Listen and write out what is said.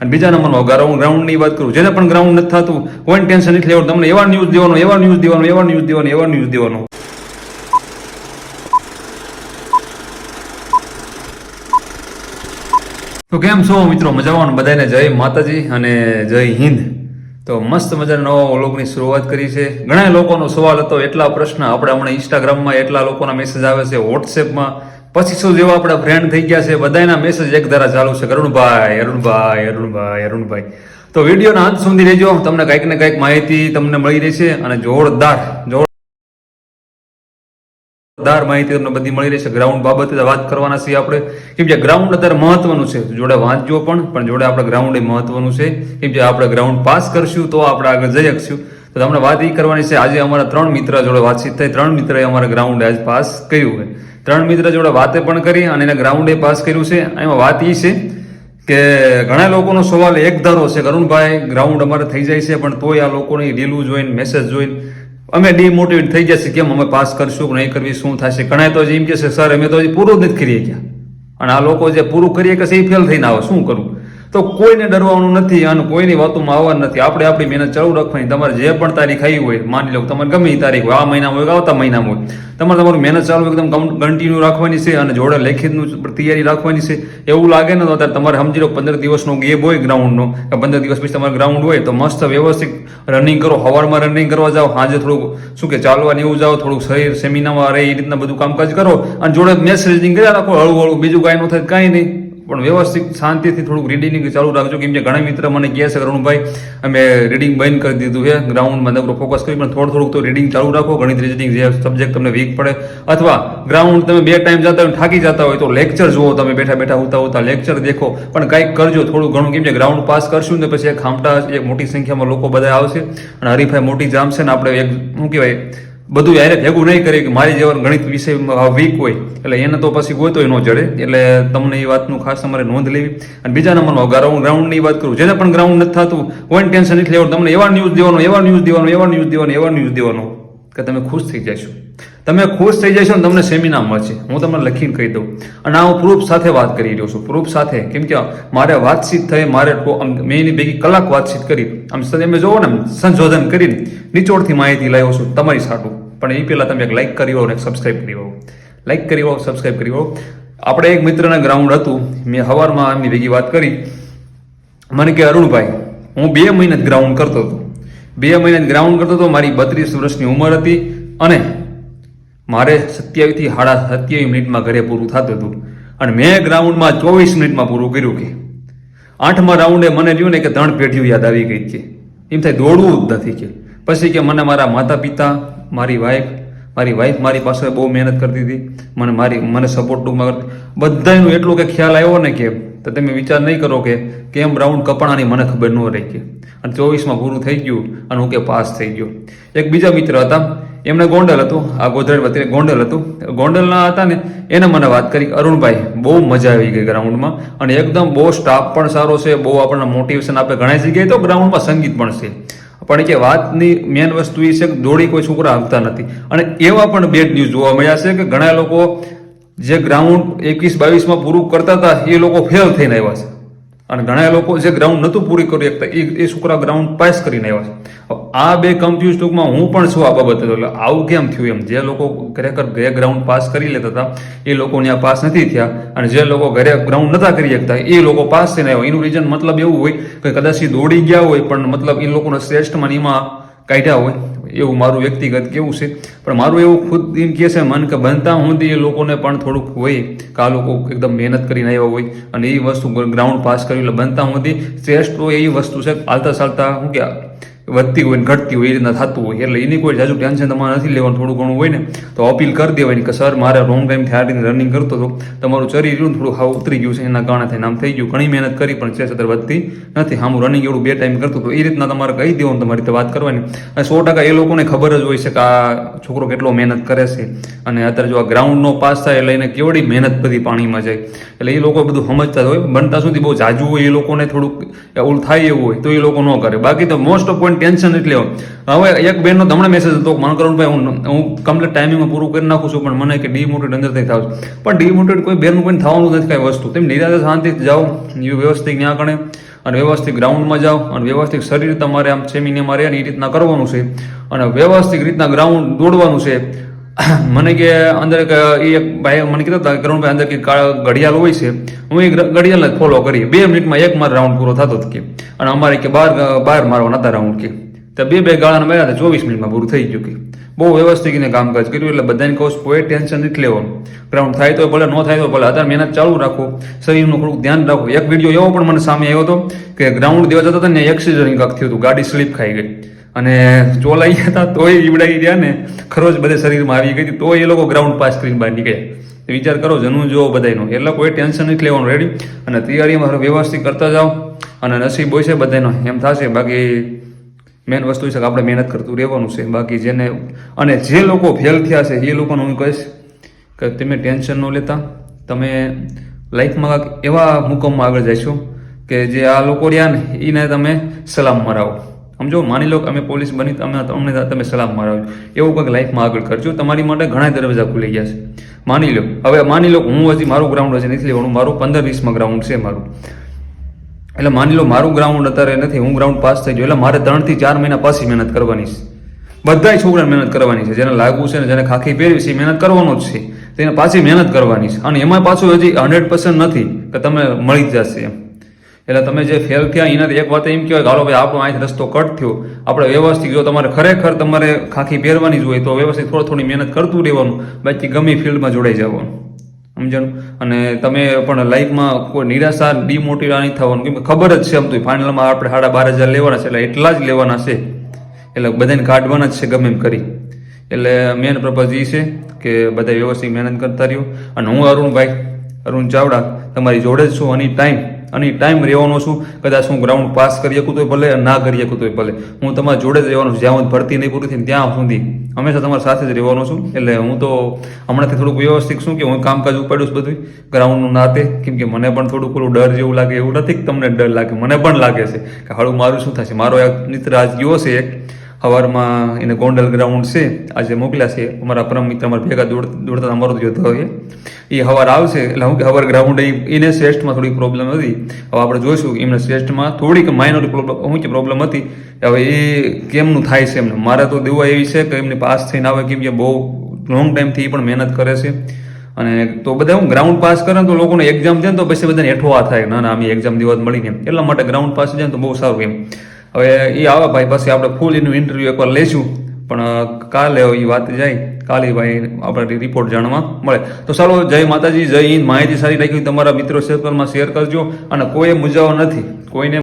અને બીજા નંબરમાં ગ્રાઉન્ડ ગ્રાઉન્ડની વાત કરું, જેને પણ ગ્રાઉન્ડ નથી થતું, કોઈ ટેન્શન નથી લેવાનું, તમને એવા ન્યૂઝ દેવાનો, એવા ન્યૂઝ દેવાનો, એવા ન્યૂઝ દેવાનો, એવા ન્યૂઝ દેવાનો. તો કેમ છો મિત્રો? મજામાં બધાને? જય માતાજી અને જય હિન્દ. તો મસ્ત મજાના નવા વ્લોગની શરૂઆત કરી છે. ઘણા લોકોનો સવાલ હતો, એટલા પ્રશ્ન આપણે હમણાં ઇન્સ્ટાગ્રામમાં એટલા લોકોના મેસેજ આવે છે વોટ્સએપમાં પચીસો જેવા આપણા ફ્રેન્ડ થઈ ગયા છે? બધાના મેસેજ એક ધારા ચાલુ છે. અરુણભાઈ અરુણભાઈ અરુણભાઈ અરુણભાઈ. તો વિડીયોના અંત સુધી રહેજો. તમને કંઈક ને કંઈક માહિતી તમને મળી રહેશે અને જોરદાર જોર જોરદાર માહિતી તમને બધી મળી રહેશે. ગ્રાઉન્ડ બાબતે વાત કરવાના છીએ આપણે. કેમ કે ગ્રાઉન્ડ અત્યારે મહત્વનું છે. જોડે વાંચજો પણ પણ જોડે આપણે ગ્રાઉન્ડ એ મહત્વનું છે. કેમ કે આપણે ગ્રાઉન્ડ પાસ કરશું તો આપણે આગળ જઈ શકશું. તો તમને વાત એ કરવાની છે. આજે અમારા ત્રણ મિત્ર જોડે વાતચીત થઈ. ત્રણ મિત્રએ અમારા ગ્રાઉન્ડ આજ પાસ કર્યું છે. ત્રણ મિત્ર જોડે વાતે પણ કરી અને એને ગ્રાઉન્ડે પાસ કર્યું છે. એમાં વાત એ છે કે ઘણા લોકોનો સવાલ એક ધારો છે કરુણભાઈ ગ્રાઉન્ડ અમારે થઈ જાય છે, પણ તોય આ લોકોની રીલું જોઈને મેસેજ જોઈને અમે ડિમોટિવેટ થઈ જશે કેમ અમે પાસ કરશું નહીં કરવી, શું થશે? ઘણા તો એમ કે સર અમે તો પૂરું નથી કરીએ ગયા અને આ લોકો જે પૂરું કરીએ કે એ ફેલ થઈને આવે, શું કરવું તો કોઈને ડરવાનું નથી અને કોઈની વાતોમાં આવવાનું નથી. આપણે આપણી મહેનત ચાલુ રાખવાની. તમારે જે પણ તારીખ આવી હોય, માની લો તમારે ગમે એ તારીખ હોય, આ મહિનામાં હોય કે આવતા મહિનામાં હોય, તમારે તમારું મહેનત ચાલુ એકદમ કન્ટિન્યુ રાખવાની છે અને જોડે લેખિતનું તૈયારી રાખવાની છે. એવું લાગે ને તો અત્યારે તમારે સમજી લો પંદર દિવસનો ગેપ હોય ગ્રાઉન્ડનો કે પંદર દિવસ પછી તમારે ગ્રાઉન્ડ હોય, તો મસ્ત વ્યવસ્થિત રનિંગ કરો. સવારમાં રનિંગ કરવા જાઓ, સાંજે થોડુંક, શું કે ચાલવાની એવું જાઓ, થોડુંક શરીર સેમિનામાં રહે એ રીતના બધું કામકાજ કરો અને જોડે મેસેજિંગ કર્યા રાખો હળવું હળવું બીજું કાંઈ ન થાય, કાંઈ નહીં. પણ વ્યવસ્થિત શાંતિથી થોડુંક રીડિંગ ચાલુ રાખજો. કેમ કે ઘણા મિત્ર મને કહે છે અરુણભાઈ, અમે રીડિંગ બંધ કરી દીધું છે. ગ્રાઉન્ડમાં નકરો ફોકસ કરી પણ થોડું થોડુંક તો રીડિંગ ચાલુ રાખો. ગણિત રીડિંગ જે સબ્જેક્ટ તમને વીક પડે. અથવા ગ્રાઉન્ડ તમે બે ટાઈમ જતા હોય થાકી જતા હોય તો લેક્ચર જુઓ. તમે બેઠા બેઠા હોતા હોતા લેક્ચર દેખો. પણ કંઈક કરજો થોડું ઘણું. કેમ કે ગ્રાઉન્ડ પાસ કરશું ને પછી એક ખામટા, એક મોટી સંખ્યામાં લોકો બધા આવશે. અને હરીફાઈ મોટી જામશે ને આપણે એક, શું કહેવાય બધું યારે ભેગું નહીં કરે કે મારી જેવા ગણિત વિષય વીક હોય. એટલે એને તો પછી ગોતોય ન જડે. એટલે તમને એ વાતનું ખાસ તમારે નોંધ લેવી. અને બીજા નંબરમાં ગ્રાઉન્ડ ગ્રાઉન્ડની વાત કરું. જેને પણ ગ્રાઉન્ડ નથી થતું, કોઈ ટેન્શન નથી લેવાનું. તમને એવા ન્યૂઝ દેવાનો, એવા ન્યૂઝ દેવાનો, એવા ન્યૂઝ દેવાનો, એવા ન્યૂઝ દેવાનો કે તમે ખુશ થઈ જશો. તમે ખુશ થઈ જશો ને તમને સેમિનાર મળશે. હું તમને લખીને કહી દઉં. અને આ હું પ્રૂફ સાથે વાત કરી રહ્યો છું. પ્રૂફ સાથે. કેમ કે મારે વાતચીત થઈ, મારે મેં એની ભેગી કલાક વાતચીત કરી. આમ તમે જોવો ને, સંશોધન કરીને નિચોડથી માહિતી લાવ્યો છું તમારી સાટું. પણ એ પહેલાં તમે એક લાઇક કરી હો અને એક સબસ્ક્રાઇબ કરી હો લાઇક કરી હો સબસ્ક્રાઇબ કરી હો આપણે એક મિત્રના ગ્રાઉન્ડ હતું. મેં હવારમાં એમની ભેગી વાત કરી. મને કે, અરુણભાઈ, હું બે મહિના ગ્રાઉન્ડ કરતો હતો. બે મહિના ગ્રાઉન્ડ કરતો હતો. મારી બત્રીસ વર્ષની ઉંમર હતી અને મારે સત્યાવીસથી સાડા સત્યાવીસ મિનિટમાં ઘરે પૂરું થતું હતું. અને મેં ગ્રાઉન્ડમાં ચોવીસ મિનિટમાં પૂરું કર્યું કે આઠમા રાઉન્ડે મને રહ્યું ને કે ત્રણ પેઢીઓ યાદ આવી ગઈ કે એમ થાય, દોડવું જ નથી કે. પછી કે, મને મારા માતા પિતા મારી વાઈફ મારી વાઈફ મારી પાસે બહુ મહેનત કરતી હતી. મને મારી, મને સપોર્ટ ટૂંકમાં કરતી બધાનું એટલું કે ખ્યાલ આવ્યો ને કે, તો તમે વિચાર નહીં કરો કે કેમ રાઉન્ડ કપડાની મને ખબર ન રહી કે. અને ચોવીસમાં પૂરું થઈ ગયું અને હું કે પાસ થઈ ગયો. એક બીજા મિત્ર હતા. એમને ગોંડલ હતું. આ ગોધરાજ વચ્ચે ગોંડલ હતું. ગોંડલના હતા ને, એને મને વાત કરી. અરુણભાઈ, બહુ મજા આવી ગઈ ગ્રાઉન્ડમાં અને એકદમ બહુ સ્ટાફ પણ સારો છે. બહુ આપણને મોટિવેશન આપે. ઘણા જગ્યાએ તો ગ્રાઉન્ડમાં સંગીત પણ છે. પણ કે વાતની મેન વસ્તુ એ છે કે દોડી કોઈ છોકરા આવતા નથી. અને એવા પણ બેડ ન્યૂઝ જોવા મળ્યા છે કે ઘણા લોકો જે ગ્રાઉન્ડ એકવીસ બાવીસમાં પૂરું કરતા હતા, એ લોકો ફેલ થઈને આવ્યા છે. અને ઘણા લોકો જે ગ્રાઉન્ડ નહોતું પૂરી કરી શકતા, એ એ છોકરા ગ્રાઉન્ડ પાસ કરીને આવ્યા છે. આ બે કન્ફ્યુઝ ટૂંકમાં હું પણ છું આ બાબતે. એટલે આવું કેમ થયું એમ? જે લોકો ખરેખર ઘરે ગ્રાઉન્ડ પાસ કરી લેતા હતા, એ લોકોને આ પાસ નથી થયા. અને જે લોકો ઘરે ગ્રાઉન્ડ નતા કરી શકતા, એ લોકો પાસ થઈને આવ્યા. એનું રીઝન મતલબ એવું હોય કે કદાચ એ દોડી ગયા હોય, પણ મતલબ એ લોકોના શ્રેષ્ઠમાં એમાં કાઢ્યા હોય. એવું મારું વ્યક્તિગત કેવું છે. પણ મારું એવું ખુદ એમ કહે છે મન કે બનતા હું એ લોકોને પણ થોડુંક હોય કે આ લોકો એકદમ મહેનત કરીને આવ્યા હોય અને એ વસ્તુ ગ્રાઉન્ડ પાસ કર્યું. એટલે બનતા હું શ્રેષ્ઠ એ એવી વસ્તુ છે. કે ચાલતા શું કે વધતી હોય ને ઘટતી હોય એ રીતના થતું હોય. એટલે એની કોઈ જાજુ ટેન્શન તમારે નથી લેવાનું, થોડું ઘણું હોય ને, તો અપીલ કરી દેવાની કે સર, મારે રોંગ ટાઈમથી આ રીતે રનિંગ કરતો હતો. તમારું શરીર રહ્યું થોડું હાવ ઉતરી ગયું છે, એના કારણે થઈને આમ થઈ ગયું. ઘણી મહેનત કરી પણ છે છતાં વધતી નથી. હું રનિંગ એવું બે ટાઈમ કરતો હતો. એ રીતના તમારે કહી દેવાનું, તમારી રીતે વાત કરવાની. અને સો ટકા એ લોકોને ખબર જ હોય છે કે આ છોકરો કેટલો મહેનત કરે છે. અને અત્યારે જો આ ગ્રાઉન્ડનો પાસ થાય એટલે એને કેવડી મહેનત બધી પાણીમાં જાય. એટલે એ લોકો બધું સમજતા હોય. બનતા સુધી બહુ જાજુ હોય એ લોકોને થોડુંક ઓલું થાય એવું હોય તો એ લોકો ન કરે. બાકી તો મોસ્ટ ઓફ પોઈન્ટ ટેન્શન એટલે હવે એક બેનનો તમને મેસેજ હતો મન કરો ભાઈ હું હું કમ્પ્લીટ ટાઈમિંગમાં પૂરું કરી નાખું છું, પણ મને કે ડીમોટેડ અંદરથી થાવ છું. પણ ડીમોટેડ કોઈ બેનનું કોઈ થવાનું નથી કાંઈ વસ્તુ. તેમ નિરાતે શાંતિ જાઓ વ્યવસ્થિત ત્યાં કણે અને વ્યવસ્થિત ગ્રાઉન્ડમાં જાઓ, અને વ્યવસ્થિત શરીર તમારે આમ સેમિનિયમમાં રહે અને એ રીતના કરવાનું છે. અને વ્યવસ્થિત રીતના ગ્રાઉન્ડ દોડવાનું છે. મને કે અંદર એ એક ભાઈ, મને કીધું હતા ગ્રાઉન્ડ ભાઈ અંદર કે ઘડિયાળ હોય છે. હું એ ઘડિયાળને ફોલો કરી. બે મિનિટમાં એક મારો રાઉન્ડ પૂરો થતો કે. અને અમારે કે બાર બાર મારવાના હતા રાઉન્ડ કે. તો બે બે ગાળાના માર્યા હતા, ચોવીસ મિનિટમાં પૂરું થઈ ગયું કે. બહુ વ્યવસ્થિત એને કામકાજ કર્યું, એટલે બધાને કહું કોઈ ટેન્શન નથી લેવાનું. ગ્રાઉન્ડ થાય તો ભલે, ન થાય તો ભલે, અત્યારે મહેનત ચાલુ રાખો, શરીરનું થોડુંક ધ્યાન રાખો. એક વીડિયો એવો પણ મને સામે આવ્યો હતો કે ગ્રાઉન્ડ દેવા જતા હતા ને એક્સિડન્ટ કાંક થયું હતું, ગાડી સ્લીપ ખાઈ ગઈ. અને ચોલાઈ હતા તોય ઈવડાઈ ગયા ને ખરોજ બધે શરીરમાં આવી ગઈ હતી, તોય એ લોકો ગ્રાઉન્ડ પાસ કરીને બહાર નીકળ્યા. વિચાર કરો, જનું જુઓ બધાયનો. એટલે કોઈ ટેન્શન નથી લેવાનું રેડી અને તૈયારીમાં વ્યવસ્થિત કરતા જાઓ, અને નસીબ હોય છે બધાનો એમ થશે, બાકી મેન વસ્તુ છે કે આપણે મહેનત કરતું રહેવાનું છે. બાકી જેને, અને જે લોકો ફેલ થયા છે, એ લોકોને હું કહીશ કે તમે ટેન્શન ન લેતા. તમે લાઈફમાં કાંક એવા મુકમમાં આગળ જશો કે જે આ લોકો રહ્યા ને એને તમે સલામ મરાવો. સમજો માની લો અમે પોલીસ બની તમે અમને તમે સલામ મારાવજો એવું કંઈક લાઈફમાં આગળ કરજો. તમારી માટે ઘણા દરવાજા ખુલી ગયા છે. માની લો. હવે માની લો હું હજી મારું ગ્રાઉન્ડ હજી નથી લેવાનું. મારું પંદર વીસમાં ગ્રાઉન્ડ છે મારું. એટલે માની લો મારું ગ્રાઉન્ડ અત્યારે નથી. હું ગ્રાઉન્ડ પાસ થઈ ગયો. એટલે મારે ત્રણથી ચાર મહિના પછી મહેનત કરવાની છે. બધાય છોકરાને મહેનત કરવાની છે. જેને લાગુ છે ને જેને ખાખી પહેરવી છે મહેનત કરવાનો જ છે. તેને પાછી મહેનત કરવાની છે. અને એમાં પાછું હજી હંડ્રેડ પર્સન્ટ નથી કે તમે મળી જ જશે એમ. એટલે તમે જે ફેલ થયા, એનાથી એક વાત એમ કહેવાય કે ભાઈ, આપણો અહીંથી રસ્તો કટ થયો. આપણે વ્યવસ્થિત જો તમારે ખરેખર તમારે ખાખી પહેરવાની જ હોય, તો વ્યવસ્થિત થોડી થોડી મહેનત કરતું રહેવાનું. બાકી ગમે ફિલ્ડમાં જોડાઈ જવાનું. સમજણ? અને તમે પણ લાઈફમાં કોઈ નિરાશા ડિમોટિવા નહીં થવાનું. કેમ ખબર જ છે આમ તો. ફાઇનલમાં આપણે સાડા બાર હજાર લેવાના છે, એટલે એટલા જ લેવાના છે. એટલે બધાને કાઢવાના જ છે ગમે એમ કરી. એટલે મેન પર્પઝ એ છે કે બધા વ્યવસ્થિત મહેનત કરતા રહ્યો. અને હું અરુણભાઈ, અરુણ ચાવડા, તમારી જોડે જ છું. અને ટાઈમ અને ટાઈમ રહેવાનો છું. કદાચ હું ગ્રાઉન્ડ પાસ કરી શકું તો ભલે, ના કરી શકું તો ભલે. હું તમારા જોડે જ રહેવાનો છું. જ્યાં હું ભરતી નહીં પૂરી થઈને ત્યાં સુધી. હંમેશા તમારી સાથે જ રહેવાનો છું. એટલે હું તો હમણાંથી થોડુંક વ્યવસ્થિત છું કે હું કામકાજ ઉપાડું છું બધું ગ્રાઉન્ડનું નાતે કેમ કે મને પણ થોડું પેલું ડર જેવું લાગે. એવું નથી તમને ડર લાગે. મને પણ લાગે છે કે હાળું મારું શું થશે? મારો એક મિત્ર આજ ગયો છે એક. સવારમાં એને ગોંડલ ગ્રાઉન્ડ છે, આજે મોકલ્યા છે. અમારા પરમ મિત્ર અમારા ભેગા દોડ, દોડતા અમારો જોતો હોય એ હવાર આવશે, એટલે હું કે હવાર ગ્રાઉન્ડ એને શ્રેષ્ઠમાં થોડીક પ્રોબ્લેમ હતી. હવે આપણે જોઈશું એમને શ્રેષ્ઠમાં થોડીક માઇનોર પ્રોબ્લેમ હું કે પ્રોબ્લેમ હતી. હવે એ કેમનું થાય છે એમને? મારે તો દેવા એવી છે કે એમને પાસ થઈને આવે કેમ કે બહુ લોંગ ટાઈમથી એ પણ મહેનત કરે છે. અને તો બધા હું ગ્રાઉન્ડ પાસ કરે તો લોકોને એક્ઝામ દે ને તો પછી બધાને હેઠવા થાય. ના ના, અમે એક્ઝામ દિવસ મળીને એટલા માટે ગ્રાઉન્ડ પાસ જાય તો બહુ સારું એમ. હવે એ આવે ભાઈ પાસે આપણે ફૂલ એનું ઇન્ટરવ્યુ એકવાર લઈશું પણ કાલે એ વાત જાય. કાલે ભાઈ આપણે રિપોર્ટ જાણવા મળે. તો ચાલો, જય માતાજી, જય હિન્દ. માહિતી સારી રાખી તમારા મિત્રો સર્કલમાં શેર કરજો. અને કોઈ મુજાઓ નથી. કોઈને